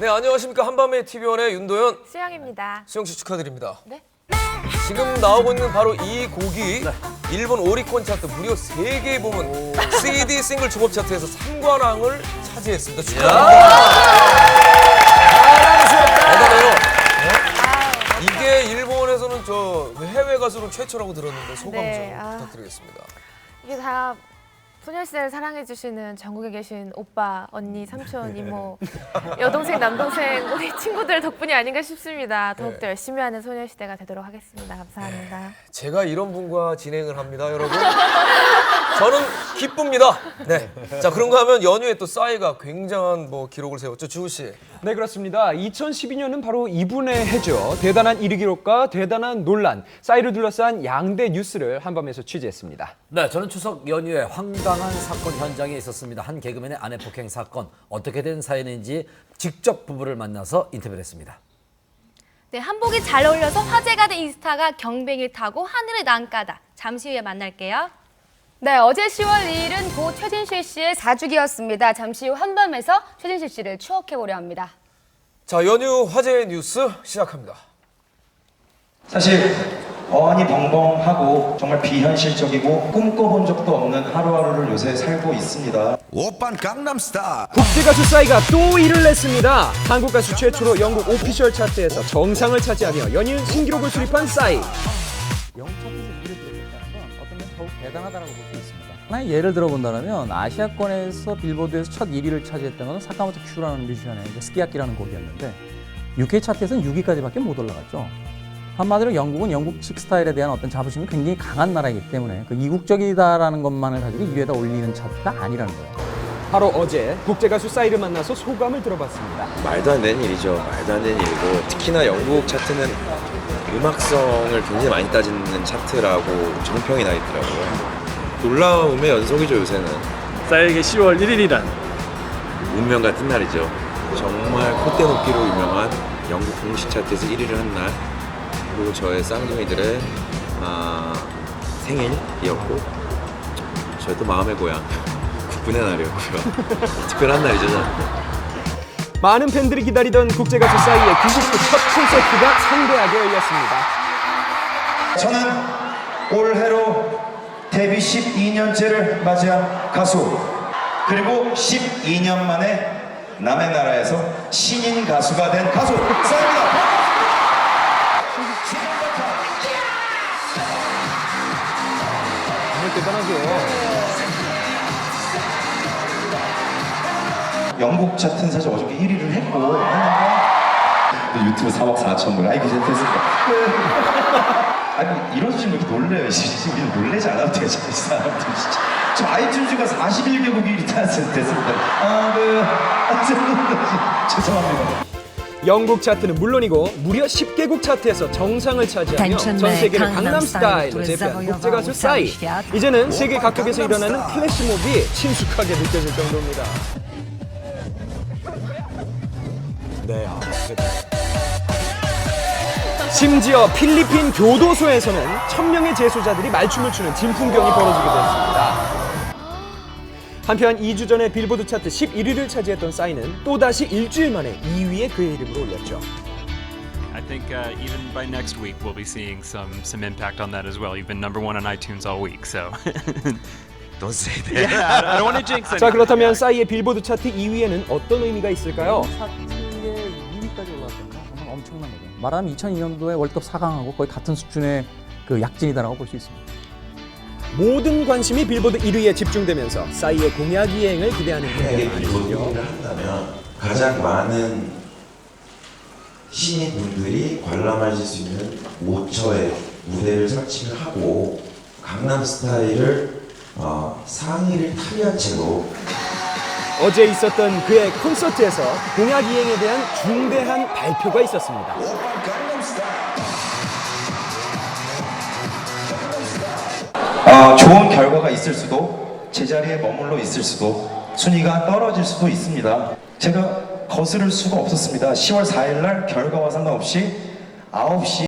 안녕하십니까 한밤의 TV원의 윤도현 수영입니다. 수영 씨 축하드립니다. 네. 지금 나오고 있는 바로 이 곡이 일본 오리콘 차트 무려 3개 부문 CD 싱글 조업 차트에서 3관왕을 차지했습니다. 축하드립니다. 대단해요. 네? 이게 일본에서는 저 해외 가수는 최초라고 들었는데 소감 네, 좀 아. 부탁드리겠습니다. 이게 다 소녀시대를 사랑해주시는 전국에 계신 오빠, 언니, 삼촌, 이모, 여동생, 남동생, 우리 친구들 덕분이 아닌가 싶습니다. 더욱더 네. 열심히 하는 소녀시대가 되도록 하겠습니다. 감사합니다. 제가 이런 분과 진행을 합니다, 여러분. 저는 기쁩니다. 네. 자, 그런가 하면 연휴에 또 싸이가 굉장한 뭐 기록을 세웠죠, 주우 씨. 네 그렇습니다. 2012년은 바로 이분의 해죠. 대단한 1위 기록과 대단한 논란, 싸이를 둘러싼 양대 뉴스를 한밤에서 취재했습니다. 네, 저는 추석 연휴에 황당 한 사건 현장에 있었습니다. 한 개그맨의 아내 폭행 사건 어떻게 된 사연인지 직접 부부를 만나서 인터뷰했습니다. 네, 한복이 잘 어울려서 화제가 된 인스타가 경뱅이를 타고 하늘을 난까다. 잠시 후에 만날게요. 네, 어제 10월 2일은 고 최진실 씨의 4주기였습니다. 잠시 후 한밤에서 최진실 씨를 추억해보려 합니다. 자, 연휴 화제의 뉴스 시작합니다. 사실 어안이 벙벙하고 정말 비현실적이고 꿈꿔본 적도 없는 하루하루를 요새 살고 있습니다. 오빤 강남스타일 국제 가수 싸이가 또 1위를 냈습니다. 한국 가수 최초로 영국 오피셜 차트에서 정상을 차지하며 연일 신기록을 수립한 싸이. 영차트에서 1위를 들었다는 건 어떤 면 더욱 대단하다고 볼 수 있습니다. 하나의 예를 들어본다면 아시아권에서 빌보드에서 첫 1위를 차지했던 건 사카모토 큐라는 뮤지션의 스키야키라는 곡이었는데 UK 차트에서는 6위까지밖에 못 올라갔죠. 한마디로 영국은 영국식 스타일에 대한 어떤 자부심이 굉장히 강한 나라이기 때문에 그 이국적이다라는 것만을 가지고 2위에다 올리는 차트가 아니라는 거예요. 바로 어제 국제 가수 싸이를 만나서 소감을 들어봤습니다. 말도 안 되는 일이죠. 말도 안 되는 일이고 특히나 영국 차트는 음악성을 굉장히 많이 따지는 차트라고 정평이 나 있더라고요. 놀라움의 연속이죠 요새는. 싸이에게 10월 1일이란 운명 같은 날이죠. 정말 콧대 높이로 유명한 영국 공식 차트에서 1위를 한 날. 그리고 저의 쌍둥이들의 아, 생일이었고 저의 또 마음의 고향 국군의 날이었고요. 특별한 날이죠. 저는. 많은 팬들이 기다리던 국제 가수 싸이의 99첫 콘서트가 성대하게 열렸습니다. 저는 올해로 데뷔 12년째를 맞이한 가수 그리고 12년 만에 남의 나라에서 신인 가수가 된 가수 싸입니다. 영국 차트는 사실 어저께 1위를 했고 근데 유튜브 3억 4천 분 아이 괜찮습니다. 아니 이러시면 왜 이렇게 놀래요. 우리는 놀래지 않아도 되죠 이 사람들 진짜. 저 아이튠즈가 41개국 1위 됐습니다. 아그 죄송합니다. 영국 차트는 물론이고 무려 10개국 차트에서 정상을 차지하며 전 세계를 강남스타일로 제패한 국제 가수 싸이. 이제는 세계 각국에서 일어나는 플래시몹이 친숙하게 느껴질 정도입니다. 네, 아, 심지어 필리핀 교도소에서는 천명의 재소자들이 말춤을 추는 진풍경이 벌어지기도 했습니다. 한편 2주 전에 빌보드 차트 11위를 차지했던 싸이는 또다시 일주일 만에 2위에 그의 이름을 올렸죠. I think uh, even by next week we'll be seeing some some impact on that as well. You've been number one on iTunes all week, so Don't say that I don't want to jinx 자 그렇다면 싸이의 빌보드 차트 2위에는 어떤 의미가 있을까요? 엄청난 거죠. 말하면 2002년도에 월드컵 4강하고 거의 같은 수준의 그 약진이다라고 볼 수 있습니다. 모든 관심이 빌보드 1위에 집중되면서 싸이의 공약 이행을 기대하는 분들이 많으시죠. 한다면 가장 많은 신인분들이 관람하실 수 있는 5처의 무대를 설치를 하고 강남 스타일을 어, 상의를 탈의한 채로 어제 있었던 그의 콘서트에서 공약 이행에 대한 중대한 발표가 있었습니다. 어, 좋은 결과가 있을 수도 제자리에 머물러 있을 수도 순위가 떨어질 수도 있습니다. 제가 거스를 수가 없었습니다. 10월 4일 날 결과와 상관없이 9시